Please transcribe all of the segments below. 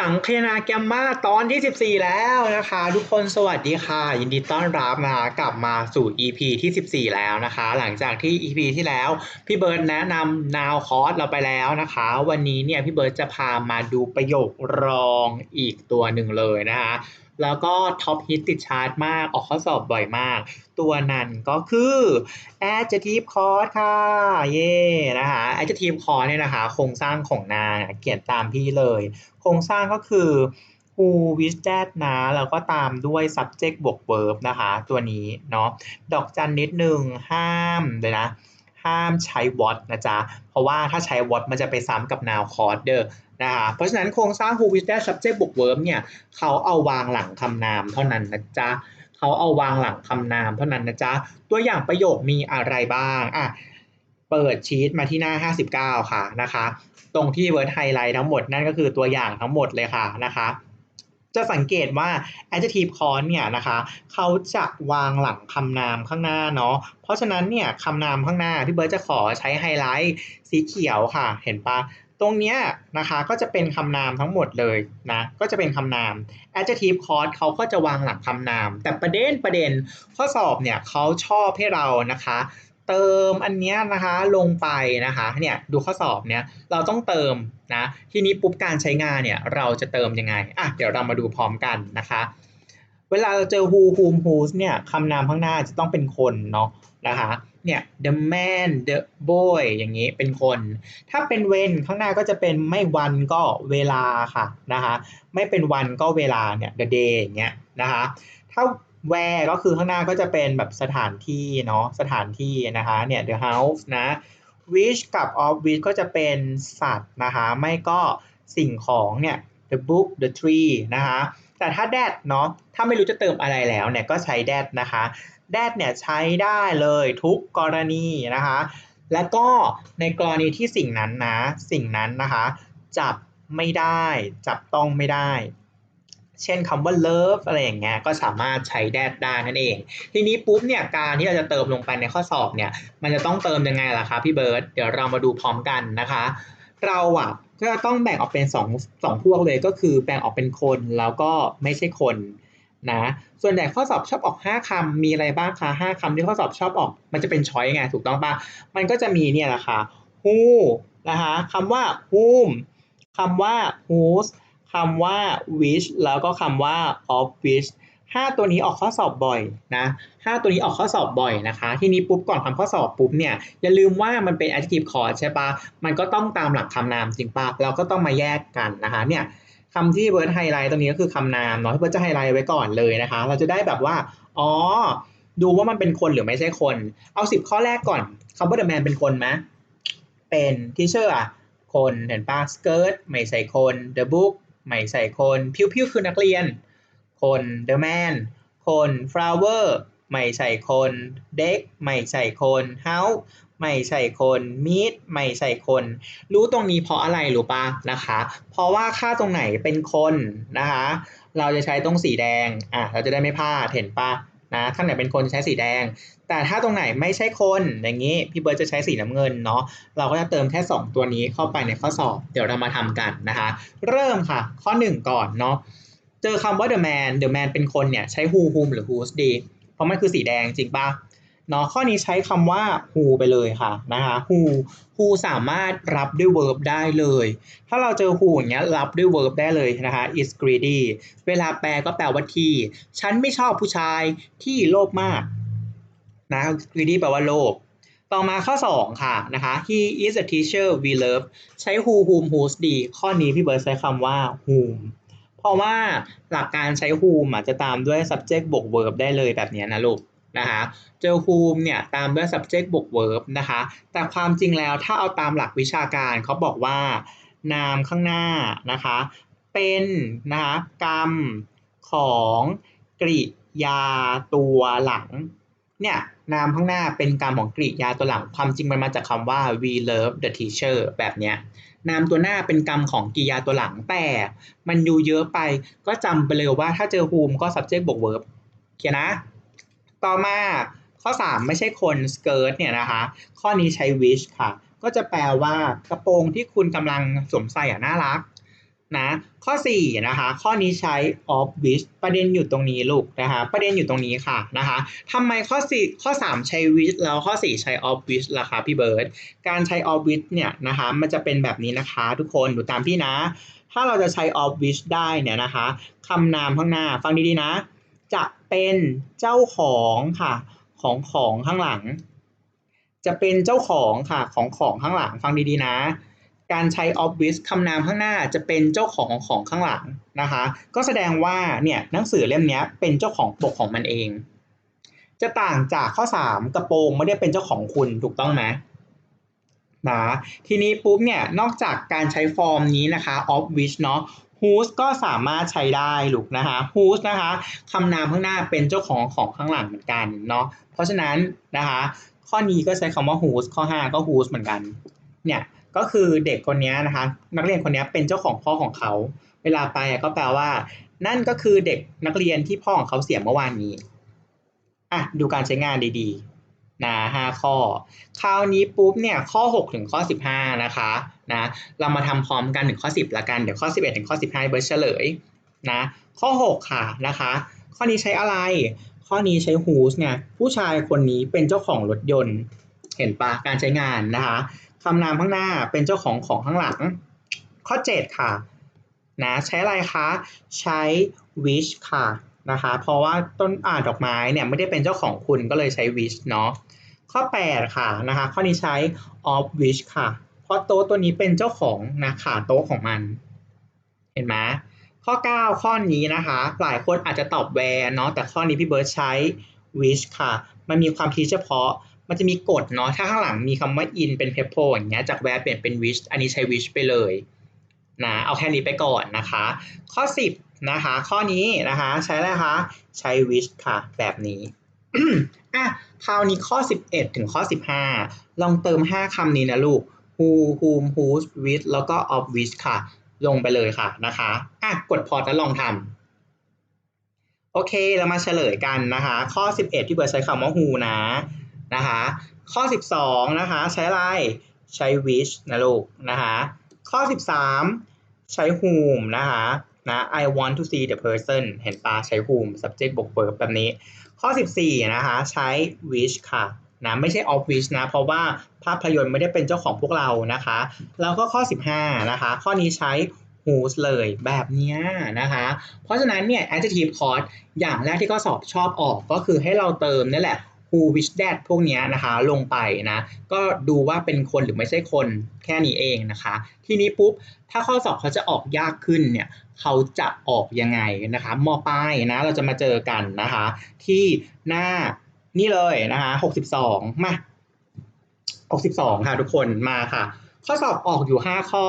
สังคนาแกมมาตอนที่ 14 แล้วนะคะ ทุกคนสวัสดีค่ะ ยินดีต้อนรับนะคะกลับมาสู่ EP ที่ 14 แล้วนะคะ หลังจากที่ EP ที่แล้ว พี่เบิร์ดแนะนำนาวคอร์สเราไปแล้วนะคะ วันนี้เนี่ยพี่เบิร์ดจะพามาดูประโยครองอีกตัวหนึ่งเลยนะคะ แล้วก็ท็อปฮิตติดชาร์ตมาก ออกข้อสอบบ่อยมาก ตัวนั้นก็คือ adjective clause ค่ะ เย่นะคะ adjective clause เนี่ยนะคะ โครงสร้างของนางเขียนตามพี่เลย โครงสร้างก็คือ who which that นะ แล้วก็ตามด้วย subject บวก verb นะคะ ตัวนี้เนาะ ดอกจันนิดนึงห้ามเลยนะ ห้ามใช้ what นะจ๊ะ เพราะว่าถ้าใช้ what มันจะไปซ้ำกับ noun clause เด้อนะคะเพราะฉะนั้นโครงสร้าง who which that subject บวก verb เนี่ยเขาเอาวางหลังคำนามเท่านั้นนะจ๊ะเขาเอาวางหลังคำนามเท่านั้นนะจ๊ะ ตัวอย่างประโยคมีอะไรบ้างอะเปิดชีตมาที่หน้า 59 ค่ะนะคะ ตรงที่เวิร์ดไฮไลท์ทั้งหมดนั่นก็คือตัวอย่างทั้งหมดเลยค่ะนะคะ จะสังเกตว่า adjective clause เนี่ยนะคะเขาจะวางหลังคำนามข้างหน้าเนาะเพราะฉะนั้นเนี่ยคำนามข้างหน้าพี่เบิร์ดจะขอใช้ไฮไลท์สีเขียวค่ะ เห็นปะตรงเนี้ยนะคะก็จะเป็นคำนามทั้งหมดเลยนะก็จะเป็นคำนาม adjective clause เขาก็จะวางหลังคำนาม แต่ประเด็นประเด็นข้อสอบเนี่ยเขาชอบให้เรานะคะ เติมอันเนี้ยนะคะลงไปนะคะเนี่ยดูข้อสอบเนี่ยเราต้องเติมนะทีนี้ปุ๊บการใช้งานเนี่ยเราจะเติมยังไงอะเดี๋ยวเรามาดูพร้อมกันนะคะ เวลาเราเจอ who whom whose เนี่ยคำนามข้างหน้าจะต้องเป็นคนเนาะนะคะเนี่ย the man the boy อย่างนี้เป็นคน ถ้าเป็น when ข้างหน้าก็จะเป็นไม่วันก็เวลาค่ะนะคะไม่เป็นวันก็เวลาเนี่ย the day อย่างเงี้ยนะคะถ้า where ก็คือข้างหน้าก็จะเป็นแบบสถานที่เนาะสถานที่นะคะเนี่ย the house นะ which กับ of which ก็จะเป็นสัตว์นะคะไม่ก็สิ่งของเนี่ย the book the tree นะคะแต่ถ้า that เนาะถ้าไม่รู้จะเติมอะไรแล้วเนี่ยก็ใช้ that นะคะ that เนี่ยใช้ได้เลยทุกกรณีนะคะแล้วก็ในกรณีที่สิ่งนั้นนะ สิ่งนั้นนะคะ จับไม่ได้ จับต้องไม่ได้ เช่นคำว่า love อะไรอย่างเงี้ยก็สามารถใช้ that ได้นั่นเอง ทีนี้ปุ๊บเนี่ยการที่เราจะเติมลงไปในข้อสอบเนี่ยมันจะต้องเติมยังไงล่ะคะพี่เบิร์ตเดี๋ยวเรามาดูพร้อมกันนะคะ เราอะก็ต้องแบ่งออกเป็น2 2พวกเลยก็คือแบ่งออกเป็นคนแล้วก็ไม่ใช่คนนะส่วนใหญ่ข้อสอบชอบออก 5คำมีอะไรบ้างคะ5คำที่ข้อสอบชอบออก มันจะเป็นช้อยไงถูกต้องปะมันก็จะมีเนี่ยแหละค่ะ who นะคะคำว่า whom คำว่า whose คำว่า which แล้วก็คำว่า of which ห้าตัวนี้ออกข้อสอบบ่อยนะห้าตัวนี้ออกข้อสอบบ่อยนะคะ ทีนี้ปุ๊บก่อนทำข้อสอบปุ๊บเนี่ยอย่าลืมว่ามันเป็น adjective clause ใช่ปะมันก็ต้องตามหลักคำนามจริงปะเราก็ต้องมาแยกกันนะคะเนี่ยคำที่เบิร์ดไฮไลท์ตรงนี้ก็คือคำนามเนาะที่เบิร์ดจะไฮไลท์ไว้ก่อนเลยนะคะ เราจะได้แบบว่าอ๋อดูว่ามันเป็นคนหรือไม่ใช่คน เอาสิบข้อแรกก่อนคำว่า the man เป็นคนไหมเป็น teacher อะคนเห็นปะ skirt ไม่ใส่คน the book ไม่ใส่คนพิวพิวคือนักเรียน คน the man คน flower ไม่ใส่คน deck ไม่ใส่คน house ไม่ใส่คน meet ไม่ใส่คน รู้ตรงนี้เพราะอะไรรู้ปะนะคะ เพราะว่าค่าตรงไหนเป็นคนนะคะ เราจะใช้ตรงสีแดงอะเราจะได้ไม่พลาดเห็นปะ นะถ้าไหนเป็นคนจะใช้สีแดง แต่ถ้าตรงไหนไม่ใช่คนอย่างนี้พี่เบิร์ดจะใช้สีน้ำเงินเนาะเราก็จะเติมแค่ 2 ตัวนี้เข้าไปในข้อสอบ เดี๋ยวเรามาทำกันนะคะ เริ่มค่ะ ข้อ 1 ก่อนเนาะเจอคำว่า the man the man เป็นคนเนี่ยใช้ who whom หรือ whose ดี เพราะมันคือสีแดงจริงปะ เนาะข้อนี้ใช้คำว่า who ไปเลยค่ะนะคะ who who สามารถรับด้วย verb ได้เลย ถ้าเราเจอ who อย่างเงี้ยรับด้วย verb ได้เลยนะคะ is greedy เวลาแปลก็แปลว่าที่ ฉันไม่ชอบผู้ชายที่โลภมากนะ greedy แปลว่าโลภต่อมาข้อ 2 ค่ะนะคะ he is a teacher we love ใช้ who whom whose ดี ข้อนี้พี่เบิร์ดใช้คำว่า whom เพราะว่าหลักการใช้ whom อะจะตามด้วย subject บวก verb ได้เลยแบบนี้นะลูก นะคะเจอ whom เนี่ยตามด้วย subject บวก verb นะคะแต่ความจริงแล้วถ้าเอาตามหลักวิชาการเขาบอกว่านามข้างหน้านะคะเป็นนะคะกรรมของกริยาตัวหลังเนี่ยนามข้างหน้าเป็นกรรมของกริยาตัวหลัง ความจริงมันมาจากคำว่า we love the teacher แบบเนี้ยนามตัวหน้าเป็นกรรมของกริยาตัวหลังแต่มันอยู่เยอะไปก็จำไปเลยว่าถ้าเจอ whom ก็ subject บวก verb เขียนนะ ต่อมาข้อ 3 ไม่ใช่คน skirt เนี่ยนะคะ ข้อนี้ใช้ wish ค่ะ ก็จะแปลว่ากระโปรงที่คุณกำลังสวมใส่อะน่ารักนะข้อ4นะคะข้อนี้ใช้ of which ประเด็นอยู่ตรงนี้ลูกนะคะประเด็นอยู่ตรงนี้ค่ะนะคะทำไมข้อ4ข้อ 3 ใช้ which แล้วข้อ 4 ใช้ of which ล่ะคะพี่เบิร์ดการใช้ of which เนี่ยนะคะมันจะเป็นแบบนี้นะคะทุกคนดูตามพี่นะ ถ้าเราจะใช้ of which ได้เนี่ยนะคะคำนามข้างหน้าฟังดีๆนะ จะเป็นเจ้าของค่ะ ของของข้างหลัง จะเป็นเจ้าของค่ะ ของของข้างหลังฟังดีๆนะ การใช้ of which คำนามข้างหน้าจะเป็นเจ้าของของข้างหลังนะคะ ก็แสดงว่าเนี่ยหนังสือเล่มนี้เป็นเจ้าของปกของมันเอง จะต่างจากข้อ 3 กระโปรงไม่ได้เป็นเจ้าของคุณถูกต้องไหม นะทีนี้ปุ๊บเนี่ยนอกจากการใช้ฟอร์มนี้นะคะ of which เนาะ whose ก็สามารถใช้ได้ลูกนะคะ whose นะคะคำนามข้างหน้าเป็นเจ้าของของข้างหลังเหมือนกันเนาะเพราะฉะนั้นนะคะข้อนี้ก็ใช้คำว่า whose ข้อ 5 ก็ whose เหมือนกันเนี่ยก็คือเด็กคนนี้นะคะนักเรียนคนนี้เป็นเจ้าของพ่อของเขา เวลาไปก็แปลว่า นั่นก็คือเด็กนักเรียนที่พ่อของเขาเสียเมื่อวานนี้อะดูการใช้งานดีๆ นะห้าข้อ คราวนี้ปุ๊บเนี่ยข้อ 6 ถึงข้อ 15 นะคะนะเรามาทำพร้อมกันถึงข้อ 10ละกันเดี๋ยวข้อ 11 ถึงข้อ 15เบิร์เฉลยนะข้อ 6 ค่ะนะคะข้อนี้ใช้อะไร ข้อนี้ใช้ whose เนี่ยผู้ชายคนนี้เป็นเจ้าของรถยนต์ เห็นปะการใช้งานนะคะคำนามข้างหน้าเป็นเจ้าของของข้างหลัง ข้อ 7 ค่ะนะใช้อะไรคะ ใช้ wish ค่ะ นะคะ เพราะว่าต้นอ่าดอกไม้เนี่ยไม่ได้เป็นเจ้าของคุณก็เลยใช้ wish เนาะข้อ 8 ค่ะนะคะ ข้อนี้ใช้ of wish ค่ะ เพราะโต๊ะตัวนี้เป็นเจ้าของนะขาโต๊ะของมัน เห็นไหมข้อ 9 ข้อนี้นะคะ หลายคนอาจจะตอบ where เนาะแต่ข้อนี้พี่เบิร์ดใช้ wish ค่ะ มันมีความคิดเฉพาะมันจะมีกฎเนาะถ้าข้างหลังมีคำว่า in เป็น p e p p e อย่างเงี้ยจาก where เปลี่ยนเป็น wish อันนี้ใช้ wish ไปเลยนะเอาแค่นี้ไปก่อนนะคะ ข้อ 10 นะคะ ข้อนี้นะคะใช้อะไรคะใช้ wish ค่ะแบบนี้อะคราวนี้ข้อ 11 ถึงข้อ 15 ลองเติม 5คำนี้นะลูก who whom whose which แล้วก็ of which ค่ะ ลงไปเลยค่ะนะคะอะกดพอแล้วลองทำโอเคเรามาเฉลยกันนะคะ ข้อ 11 ที่เบิร์ดใช้คำว่า who นะนะคะ ข้อ 12 นะคะ ใช้อะไรใช้ which นะลูกนะคะ ข้อ 13 ใช้ whom นะคะ นะ I want to see the person เห็นปะใช้ whom subject บวก verb แบบนี้ ข้อ 14 นะคะใช้ which ค่ะนะไม่ใช่ of which นะ เพราะว่าภาพยนตร์ไม่ได้เป็นเจ้าของพวกเรานะคะ แล้วก็ข้อ 15 นะคะ ข้อนี้ใช้ whose เลยแบบนี้นะคะ เพราะฉะนั้นเนี่ย adjective clause อย่างแรกที่ข้อสอบชอบออกก็คือให้เราเติมนี่แหละ who which that พวกนี้นะคะลงไปนะก็ดูว่าเป็นคนหรือไม่ใช่คนแค่นี้เองนะคะ ทีนี้ปุ๊บ ถ้าข้อสอบเขาจะออกยากขึ้นเนี่ยเขาจะออกยังไงนะคะมปลายนะเราจะมาเจอกันนะคะ ที่หน้านี่เลยนะคะ62 มา 62 ค่ะทุกคนมาค่ะ ข้อสอบออกอยู่ 5 ข้อ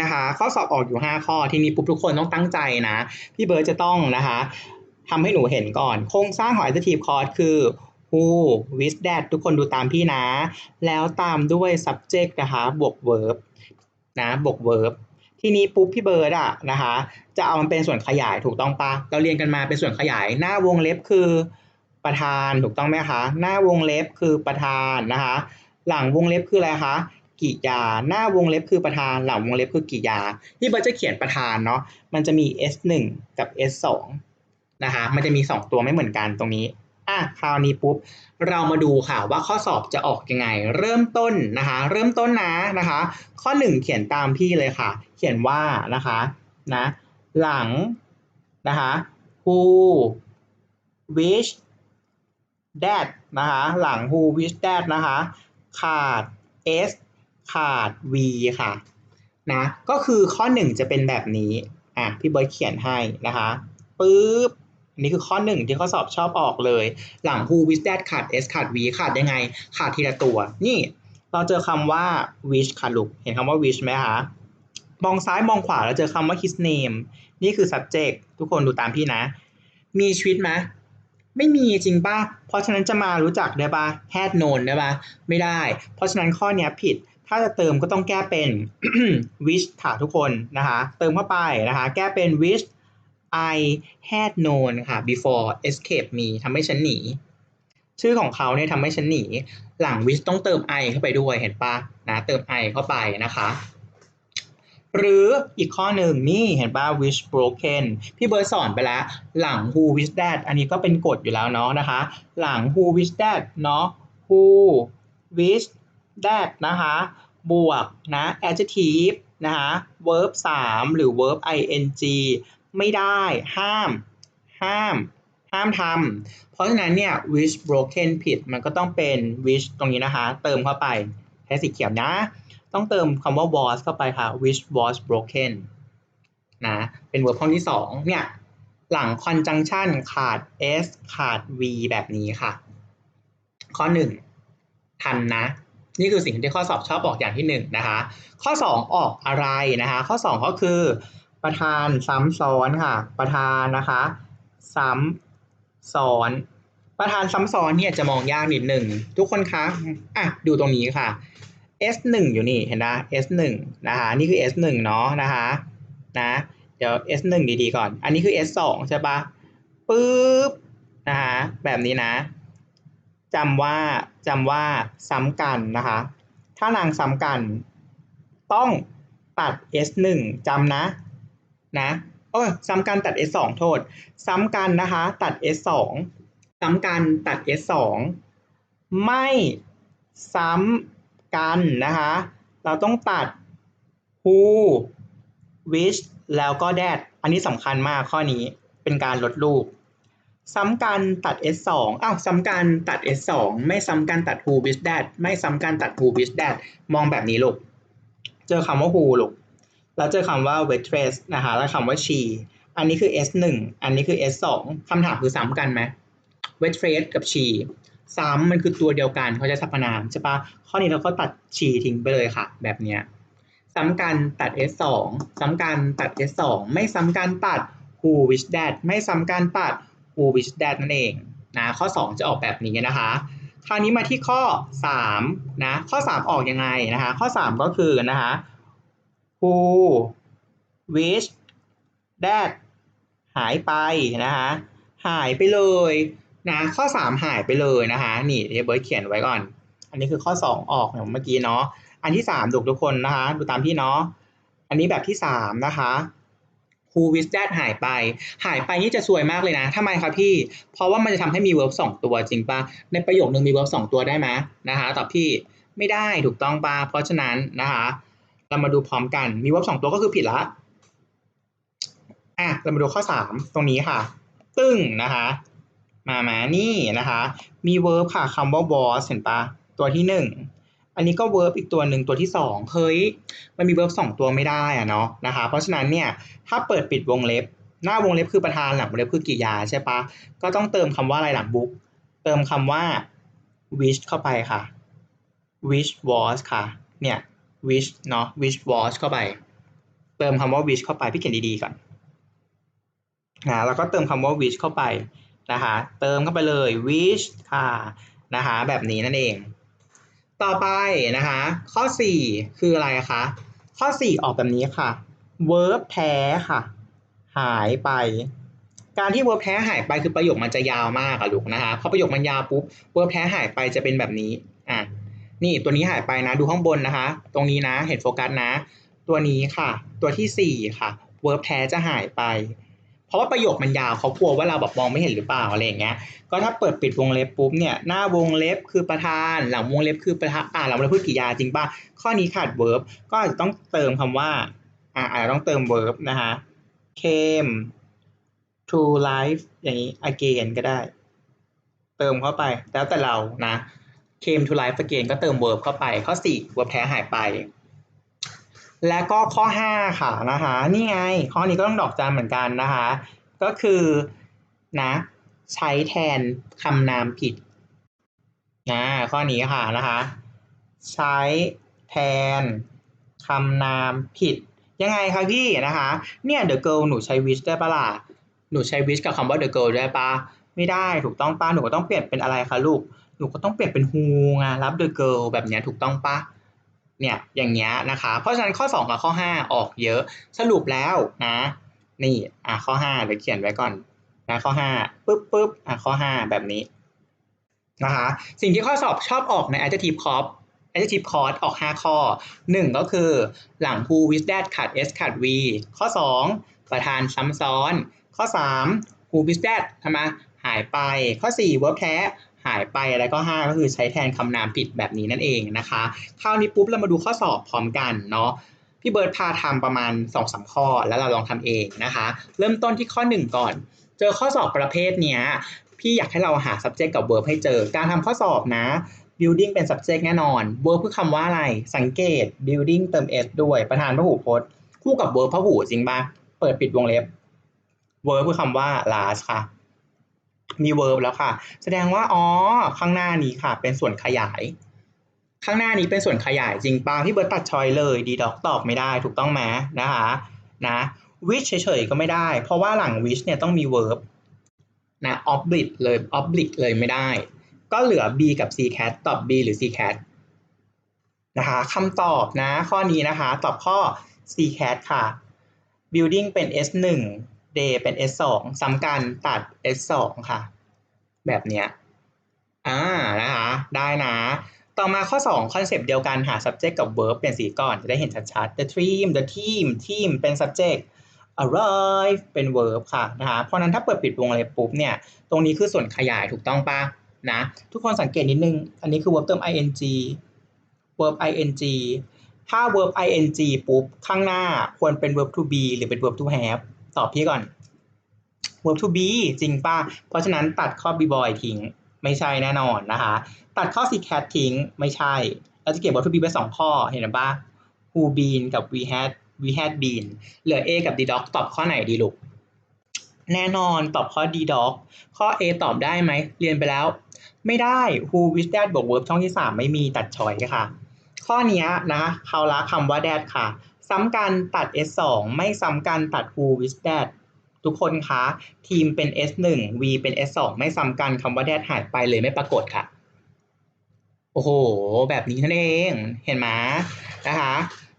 นะคะข้อสอบออกอยู่ 5 ข้อทีนี้ปุ๊บทุกคนต้องตั้งใจนะ พี่เบิร์ดจะต้องนะคะ ทำให้หนูเห็นก่อน โครงสร้างของ adjective clause คือ who with that ทุกคนดูตามพี่นะ แล้วตามด้วย subject นะคะบวก verb นะบวก verb ทีนี้ปุ๊บพี่เบิร์ดอะนะคะจะเอามันเป็นส่วนขยายถูกต้องปะเราเรียนกันมาเป็นส่วนขยาย หน้าวงเล็บคือประธานถูกต้องไหมคะ หน้าวงเล็บคือประธานนะคะ หลังวงเล็บคืออะไรคะกิยา หน้าวงเล็บคือประธาน หลังวงเล็บคือกิยาพี่เบิร์ดจะเขียนประธานเนาะมันจะมี s1 กับ s2 นะคะมันจะมี 2 ตัวไม่เหมือนกันตรงนี้อะคราวนี้ปุ๊บเรามาดูค่ะว่าข้อสอบจะออกยังไง เริ่มต้นนะคะเริ่มต้นนะนะคะ ข้อ 1 เขียนตามพี่เลยค่ะ เขียนว่านะคะนะหลังนะคะ who wish that นะคะหลัง who wish that นะคะขาด s ขาด v ค่ะนะก็คือข้อ 1 จะเป็นแบบนี้อะพี่เบิร์ดเขียนให้นะคะปึ๊บ นนี้คือข้อ1ที่ข้อสอบชอบออกเลย หลัง who wish that ขาด s ขาด v ขาดยังไง ขาดทีละตัว นี่เราเจอคำว่า wish ค่ะลูก เห็นคำว่า wish ไหมคะ มองซ้ายมองขวาแล้วเจอคำว่า his name นี่คือ subject ทุกคนดูตามพี่นะ มีชีวิตไหมไม่มีจริงป่ะ เพราะฉะนั้นจะมารู้จักได้ป่ะ had known ได้ป่ะ ไม่ได้ เพราะฉะนั้นข้อนี้ผิด ถ้าจะเติมก็ต้องแก้เป็น wish ค่ะทุกคนนะคะ เติมเข้าไปนะคะ แก้เป็น wish I had known ค่ะ before escape me ทำให้ฉันหนี ชื่อของเขาเนี่ยทำให้ฉันหนี หลัง wish ต้องเติม I เข้าไปด้วยเห็นปะนะเติม I เข้าไปนะคะหรืออีกข้อหนึ่งนี่เห็นป่ะ wish broken พี่เบิร์ดสอนไปแล้ว หลัง who wish that อันนี้ก็เป็นกฎอยู่แล้วเนาะนะคะ หลัง who wish that เนาะ who wish that นะคะ บวกนะ adjective นะคะ verb 3 หรือ verb ing ไม่ได้ ห้าม ห้าม ห้ามทำเพราะฉะนั้นเนี่ย wish broken ผิดมันก็ต้องเป็น wish ตรงนี้นะคะ เติมเข้าไปใช้สีเขียวนะ ต้องเติมคำว่า was เข้าไปค่ะ which was broken นะ เป็น verb ข้อที่สองเนี่ย หลัง conjunction ขาด s ขาด v แบบนี้ค่ะ ข้อหนึ่งทันนะนี่คือสิ่งที่ข้อสอบชอบออกอย่างที่หนึ่งนะคะ ข้อสองออกอะไรนะคะ ข้อสองก็คือ ประธานซ้ำซ้อนค่ะ ประธานนะคะ ซ้ำซ้อน ประธานซ้ำซ้อนเนี่ยจะมองยากนิดหนึ่งทุกคนคะอะดูตรงนี้ค่ะ S 1 อยู่นี่เห็นนะ S 1 นะคะนี่คือ S 1 เนาะนะคะนะเดี๋ยว S 1 ดีๆก่อน อันนี้คือ S 2 ใช่ปะปึ๊บนะคะแบบนี้นะจำว่าจำว่าซ้ำกันนะคะ ถ้านางซ้ำกัน ต้องตัด S 1 จำนะ นะโอ้ซ้ำกันตัด S 2โทษ ซ้ำกันนะคะตัด S 2ซ้ำกันตัด S 2ไม่ซ้ำกันนะคะเราต้องตัด who which แล้วก็ that อันนี้สำคัญมากข้อนี้เป็นการลดรูป ซ้ำกันตัด s 2อ้าวซ้ำกันตัด s 2ไม่ซ้ำกันตัด who which that ไม่ซ้ำกันตัด who which that มองแบบนี้ลูก เจอคำว่า who ลูก แล้วเจอคำว่า waitress นะคะแล้วคำว่า she อันนี้คือ s 1 อันนี้คือ s 2 คำถามคือซ้ำกันไหม waitress กับ she ซ้ำมันคือตัวเดียวกันเขาจะสรรพนามใช่ปะข้อนี้เราก็ตัด she ทิ้งไปเลยค่ะ แบบเนี้ยซ้ำกันตัด s 2 ซ้ำกันตัด s 2 ไม่ซ้ำกันตัด who which that ไม่ซ้ำกันตัด who which that นั่นเองนะข้อ 2 จะออกแบบนี้นะคะ คราวนี้มาที่ข้อ 3 นะ ข้อ 3 ออกยังไงนะคะ ข้อ 3 ก็คือนะคะ who which that หายไปนะคะหายไปเลยนะข้อ 3 หายไปเลยนะคะนี่เดี๋ยวเบิร์ดเขียนไว้ก่อน อันนี้คือข้อ 2 ออกอย่างเมื่อกี้เนาะอันที่ 3 ดูทุกคนนะคะดูตามพี่เนาะอันนี้แบบที่ 3 นะคะ who with that หายไป หายไปนี่จะซวยมากเลยนะทำไมครับพี่ เพราะว่ามันจะทำให้มี verb 2 ตัวจริงปะในประโยคนึงมี verb 2 ตัวได้ไหมนะคะตอบพี่ไม่ได้ถูกต้องปะเพราะฉะนั้นนะคะ เรามาดูพร้อมกัน มี verb 2ตัวก็คือผิดละ อะ เรามาดูข้อ3ตรงนี้ค่ะ ตึ้งนะคะ มามานี่นะคะ มี verb ค่ะคำว่า was เห็นปะตัวที่1อันนี้ก็ verb อีกตัวหนึ่งตัวที่2เฮ้ย มันมี verb 2ตัวไม่ได้อะเนาะนะคะ เพราะฉะนั้นเนี่ย ถ้าเปิดปิดวงเล็บ หน้าวงเล็บคือประธานหลังวงเล็บคือกริยาใช่ปะก็ต้องเติมคำว่าอะไรหลังบุ๊ก เติมคำว่า wish เข้าไปค่ะ wish was ค่ะ เนี่ย wish เนาะ wish was เข้าไป เติมคำว่า wish เข้าไปพี่เขียนดีๆก่อนนะแล้วก็เติมคำว่า wish เข้าไปนะคะเติมเข้าไปเลย wish ค่ะนะคะแบบนี้นั่นเอง ต่อไปนะคะข้อ 4 คืออะไรคะข้อ 4 ออกแบบนี้ค่ะ verb แท้ค่ะ หายไป การที่ verb แท้หายไปคือประโยคมันจะยาวมากอะลูกนะคะพอประโยคมันยาวปุ๊บ verb แท้หายไปจะเป็นแบบนี้อะ นี่ตัวนี้หายไปนะดูข้างบนนะคะ ตรงนี้นะเห็นโฟกัสนะ ตัวนี้ค่ะ ตัวที่ 4 ค่ะ verb แท้จะหายไป เพราะว่าประโยคมันยาวเขากลัวว่าเราแบบมองไม่เห็นหรือเปล่าอะไรอย่างเงี้ยก็ถ้าเปิดปิดวงเล็บปุ๊บเนี่ยหน้าวงเล็บคือประธาน หลังวงเล็บคือประธานอ่าหลังวงเล็บคือกริยาจริงป่ะข้อนี้ขาด verb ก็อาจจะต้องเติมคำว่าอ่าอาจจะต้องเติม verb นะคะ came to life อย่างนี้ again ก็ได้ เติมเข้าไปแล้วแต่เรานะ came to life again ก็เติม verb เข้าไป ข้อ 4 verb แท้หายไป แล้วก็ข้อ 5 ค่ะนะคะนี่ไง ข้อนี้ก็ต้องดอกจันเหมือนกันนะคะ ก็คือนะใช้แทนคำนามผิดนะข้อนี้ค่ะนะคะใช้แทนคำนามผิด ยังไงคะพี่นะคะเนี่ย the girl หนูใช้ wish ได้ปะล่ะหนูใช้ wish กับคำว่า the girl ได้ปะไม่ได้ถูกต้องปะหนูก็ต้องเปลี่ยนเป็นอะไรคะลูก นูก็ต้องเปลี่ยนเป็น who ไงรับ the girl แบบเนี้ยถูกต้องปะเนี่ยอย่างเงี้ยนะคะ เพราะฉะนั้นข้อ 2 กับข้อ 5 ออกเยอะสรุปแล้วนะนี่อะข้อ5เดี๋ยวเขียนไว้ก่อนนะข้อ5ปึ๊บปึ๊บอะข้อ 5 แบบนี้นะคะสิ่งที่ข้อสอบชอบออกใน adjective cop adjective clause ออก 5 ข้อ 1 ก็คือหลัง who with that ขาด s ขาด v ข้อ 2 ประธานซ้ำซ้อน ข้อ 3 who with that ทำไมหายไปข้อ 4 verb แท้ หายไปแล้วก็ 5 ก็คือใช้แทนคำนามผิดแบบนี้นั่นเองนะคะคราวนี้ปุ๊บเรามาดูข้อสอบพร้อมกันเนาะพี่เบิร์ดพาทำประมาณ2อสข้อแล้วเราลองทำเองนะคะ เริ่มต้นที่ข้อ 1 ก่อน เจอข้อสอบประเภทเนี้ยพี่อยากให้เราหา subject กับ verb ให้เจอ การทำข้อสอบนะ building เป็น subject แน่นอน verb คือคำว่าอะไร สังเกต building เติม s ด้วย ประธานพหูพจน์ คู่กับ verb พหูจริงปะเปิดปิดวงเล็บ verb คือคำว่า last ค่ะ มี verb แล้วค่ะ แสดงว่าอ๋อข้างหน้านี้ค่ะ เป็นส่วนขยาย ข้างหน้านี้เป็นส่วนขยายจริงป่ะพี่เบิร์ตตัดชอยเลยดีด็อกตอบไม่ได้ถูกต้องไหมนะคะนะ which เฉยๆก็ไม่ได้ เพราะว่าหลัง which เนี่ยต้องมี verb นะ oblique เลย oblique เลยไม่ได้ ก็เหลือ b กับ c cat ตอบ b หรือ c cat นะคะคำตอบนะข้อนี้นะคะ ตอบข้อ c cat ค่ะ building เป็น s 1 day เป็น s 2ซ้ำกันตัด s 2ค่ะ แบบเนี้ยอ่านะคะ ได้นะ ต่อมาข้อ 2 คอนเซปต์เดียวกันหา subject กับ verb เป็นสีก่อน จะได้เห็นชัดๆ the team the team team เป็น subject arrive เป็น verb ค่ะนะคะ เพราะนั้นถ้าเปิดปิดวงเล็บปุ๊บเนี่ย ตรงนี้คือส่วนขยายถูกต้องปะนะ ทุกคนสังเกตนิดนึง อันนี้คือ verb เติม ing verb ing ถ้า verb ing ปุ๊บ ข้างหน้าควรเป็น verb to be หรือเป็น verb to have ตอบพี่ก่อน verb to be จริงป่ะ เพราะฉะนั้นตัดข้อ be boy ทิ้ง ไม่ใช่แน่นอนนะคะ ตัดข้อ c cat ทิ้ง ไม่ใช่ เราจะเก็บ verb to be ไปสองข้อ เห็นป่ะ who been กับ we had we had been เหลือ a กับ d dog ตอบข้อไหนดีลูก แน่นอนตอบข้อ d dog ข้อ a ตอบได้ไหม เรียนไปแล้ว ไม่ได้ who with that บวก verb ช่องที่ 3 ไม่มีตัดชอยค่ะ ข้อนี้นะเขาละคำว่า that ค่ะ ซ้ำกันตัด s 2 ไม่ซ้ำกันตัด who with that ทุกคนคะทีมเป็น s 1 v เป็น s 2 ไม่ซ้ำกันคำว่า that หายไปเลยไม่ปรากฏค่ะ โอ้โห แบบนี้นั่นเองเห็นไหมนะคะ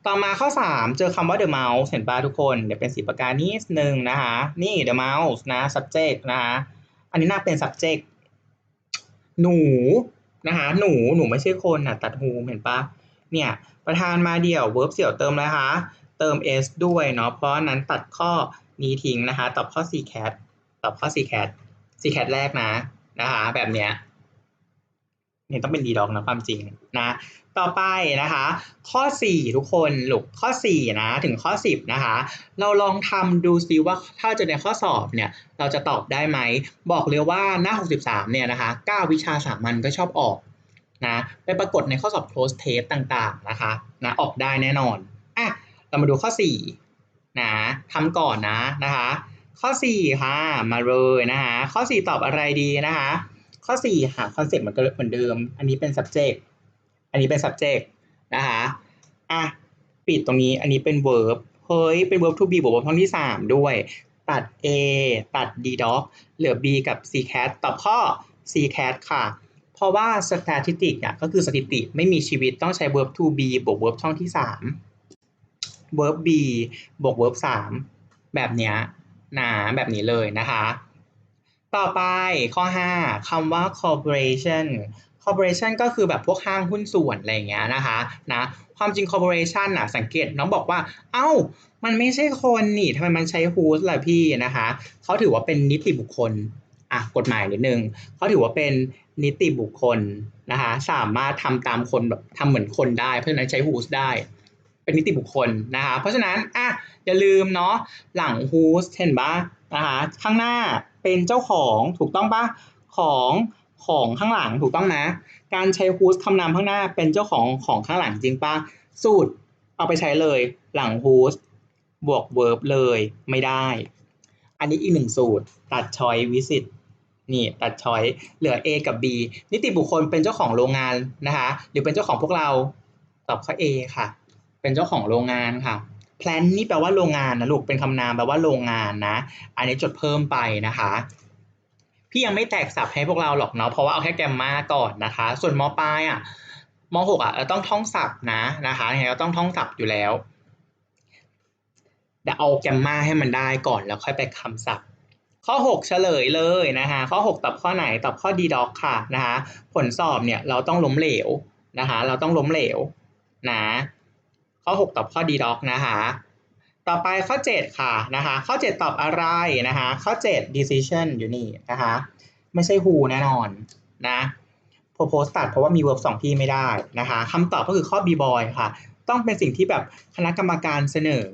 ต่อมาข้อ 3 เจอคำว่า the mouse เห็นป่ะทุกคน เดี๋ยวเป็นสีปากกานิดนึงนะคะ นี่ the mouse นะ subject นะคะอันนี้น่าเป็น subject หนูนะคะหนูหนูไม่ใช่คนอะตัด who เห็นปะ เนี่ยประธานมาเดี่ยว verb เสี่ยวเติมอะไรคะเติม s ด้วยเนาะเพราะนั้นตัดข้อนี้ทิ้งนะคะตอบข้อ c cat ตอบข้อ c cat c cat แรกนะนะคะแบบเนี้ยเนี่ยต้องเป็น d dog นะความจริงนะต่อไปนะคะ ข้อ 4 ทุกคนหลูกข้อ4นะถึงข้อ 10นะคะ เราลองทำดูซิว่าถ้าเจะในข้อสอบเนี่ยเราจะตอบได้ไหม บอกเลยว่าหน้า 63เนี่ยนะคะ 9 วิชาสามัญก็ชอบออก นะไปปรากฏในข้อสอบ close test ต่างๆนะคะนะออกได้แน่นอนอะเรามาดูข้อ4นะทำก่อนนะนะคะข้อ 4 ค่ะ มาเลยนะคะข้อ 4 ตอบอะไรดีนะคะข้อ4หาคอนเซ็ปต์เหมือนเหมือนเดิม อันนี้เป็น subject อันนี้เป็น subject นะคะอะปิดตรงนี้อันนี้เป็น verb เฮ้ย เป็น verb to be บวก verb ท่อนที่ 3 ด้วย ตัด a ตัด d dog เหลือ b กับ c cat ตอบข้อ c cat ค่ะ เพราะว่า statistic อะก็คือสถิติไม่มีชีวิตต้องใช้ verb to be บวก verb ช่องที่ 3 verb be บวก verb 3 แบบเนี้ยนะแบบนี้เลยนะคะ ต่อไปข้อ 5คำว่า corporation corporation ก็คือแบบพวกห้างหุ้นส่วนอะไรอย่างเงี้ยนะคะนะความจริง corporation อะสังเกตน้องบอกว่า เอ้า มันไม่ใช่คนนี่ทำไมมันใช้ whose ล่ะพี่นะคะเขาถือว่าเป็นนิติบุคคล อะกฎหมายนิดนึงเขาถือว่าเป็นนิติบุคคลนะคะสามารถทำตามคนแบบทำเหมือนคนได้ เพราะฉะนั้นใช้ whose ได้ เป็นนิติบุคคลนะคะเพราะฉะนั้นอะอย่าลืมเนาะหลัง whose เห็นปะนะคะข้างหน้าเป็นเจ้าของถูกต้องปะของของข้างหลังถูกต้องนะ การใช้ whose คำนามข้างหน้าเป็นเจ้าของของข้างหลังจริงปะสูตรเอาไปใช้เลยหลัง whose บวก verb เลยไม่ได้ อันนี้อีกหนึ่งสูตรตัด choice visit นี่ตัด choice เหลือ A กับ B นิติบุคคลเป็นเจ้าของโรงงานนะคะหรือเป็นเจ้าของพวกเราตอบข้อ A ค่ะ เป็นเจ้าของโรงงานค่ะ plan นี่แปลว่าโรงงานนะลูกเป็นคำนามแปลว่าโรงงานนะ อันนี้จดเพิ่มไปนะคะ พี่ยังไม่แตกศัพท์ให้พวกเราหรอกเนาะเพราะว่าเอาแค่แกมมาก่อนนะคะ ส่วนมปลายอะมหกอะเราต้องท่องศัพท์นะนะคะยังไงก็ต้องท่องศัพท์อยู่แล้วเดี๋ยวเอาแกมมาให้มันได้ก่อนแล้วค่อยไปคำศัพท์ ข้อ 6 เฉลยเลยนะคะข้อ 6 ตอบข้อไหนตอบข้อ d dog ค่ะนะคะผลสอบเนี่ยเราต้องล้มเหลวนะคะเราต้องล้มเหลวนะข้อ 6 ตอบข้อ D doc นะคะต่อไปข้อ 7 ค่ะนะคะข้อ 7 ตอบอะไรนะคะข้อ 7 decision อยู่นี่นะคะไม่ใช่ who แน่นอนนะ propose ตัดเพราะว่ามี verb สองที่ไม่ได้นะคะคำตอบก็คือข้อ b boy ค่ะ ต้องเป็นสิ่งที่แบบคณะกรรมการเสนอ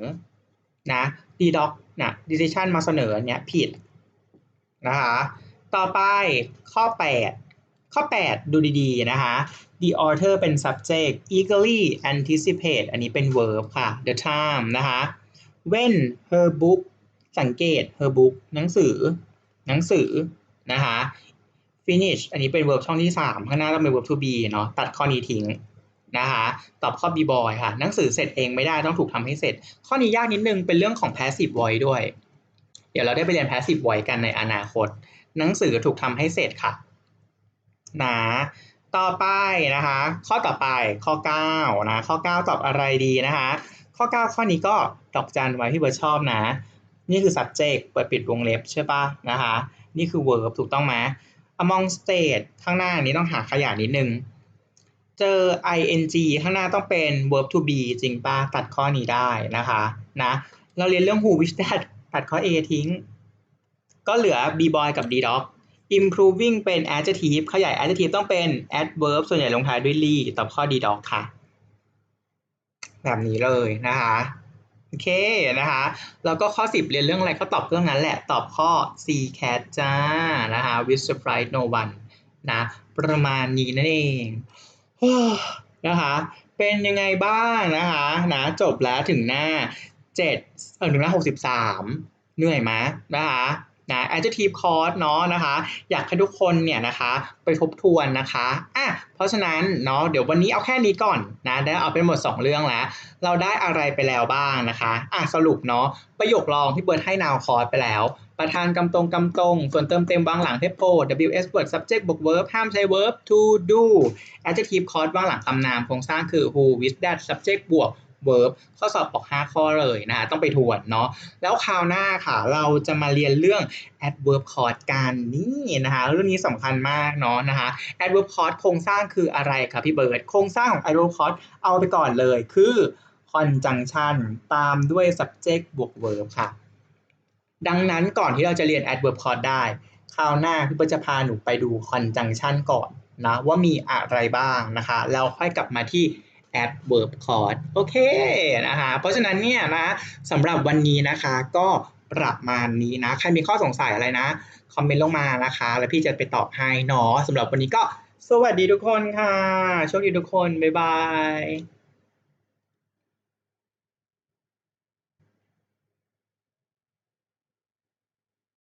นะ d doc นะ decision มาเสนอเนี้ยผิด นะคะ ต่อไปข้อ 8 ข้อ 8 ดูดีๆ นะคะ the author เป็น subject eagerly anticipate อันนี้เป็น verb ค่ะ the time นะคะ when her book สังเกต her book หนังสือ หนังสือ นะคะ finish อันนี้เป็น verb ช่องที่ 3 ข้างหน้าต้องเป็น verb to be เนาะตัดข้อนี้ทิ้งนะคะตอบข้อ b boy ค่ะ หนังสือเสร็จเองไม่ได้ต้องถูกทำให้เสร็จ ข้อนี้ยากนิดนึงเป็นเรื่องของ passive voice ด้วย ดี๋ยวเราได้ไปเรียน passive voice กันในอนาคต หนังสือถูกทำให้เสร็จค่ะนะต่อไปนะคะ ข้อต่อไปข้อ9นะข้อ 9 ตอบอะไรดีนะคะ ข้อ 9 ข้อนี้ก็ดอกจันไว้ที่เบิร์ดชอบนะ นี่คือ subject เปิดปิดวงเล็บใช่ปะนะคะ นี่คือ verb ถูกต้องไหม among state ข้างหน้านี้ต้องหาขยะนิดนึง เจอ ing ข้างหน้าต้องเป็น verb to be จริงปะตัดข้อนี้ได้นะคะนะเราเรียนเรื่อง who which that ตัดข้อ a ทิ้ง ก็เหลือ b boy กับ d dog improving เป็น adjective ขยาย adjective ต้องเป็น adverb ส่วนใหญ่ลงท้ายด้วย ly ตอบข้อ d dog ค่ะ แบบนี้เลยนะคะโอเคนะคะ แล้วก็ข้อ 10 เรียนเรื่องอะไรก็ตอบเรื่องนั้นแหละ ตอบข้อ c cat จ้า นะคะ with surprise no one นะ ประมาณนี้นั่นเองนะคะ เป็นยังไงบ้างนะคะ นะ จบแล้วถึงหน้า 7เออถึงร้อยหน้า63เหนื่อยไหมนะคะนะ adjective clause เนาะนะคะ อยากให้ทุกคนเนี่ยนะคะไปทบทวนนะคะอะเพราะฉะนั้นเนาะเดี๋ยววันนี้เอาแค่นี้ก่อนนะได้เอาเป็นหมด 2 เรื่องแล้ว เราได้อะไรไปแล้วบ้างนะคะอะสรุปเนาะประโยครองที่เบิร์ดให้ now clause ไปแล้ว ประธานกำตรงกำตรง ส่วนเติมเต็มวางหลัง peppo ws word subject บวก verb ห้ามใช้ verb to do adjective clause วางหลังคำนามโครงสร้างคือ who with that subject บวก verb ข้อสอบบอก 5 ข้อเลยนะคะต้องไปทวนเนาะแล้วคราวหน้าค่ะ เราจะมาเรียนเรื่อง adverb clause กันนี่นะคะเรื่องนี้สำคัญมากเนาะนะคะ adverb clause โครงสร้างคืออะไรครับพี่เบิร์ดโครงสร้างของ adverb clause เอาไปก่อนเลยคือ conjunction ตามด้วย subject บวก verb ค่ะ ดังนั้นก่อนที่เราจะเรียน adverb clause ได้คราวหน้าพี่เบิร์ดจะพาหนูไปดู conjunction ก่อนนะว่ามีอะไรบ้างนะคะแล้วค่อยกลับมาที่ adverb clause โอเคนะคะ เพราะฉะนั้นเนี่ยนะสำหรับวันนี้นะคะก็ประมาณนี้นะ ใครมีข้อสงสัยอะไรนะ คอมเมนต์ลงมานะคะ แล้วพี่จะไปตอบให้เนาะสำหรับวันนี้ก็สวัสดีทุกคนค่ะ โชคดีทุกคน บ๊ายบาย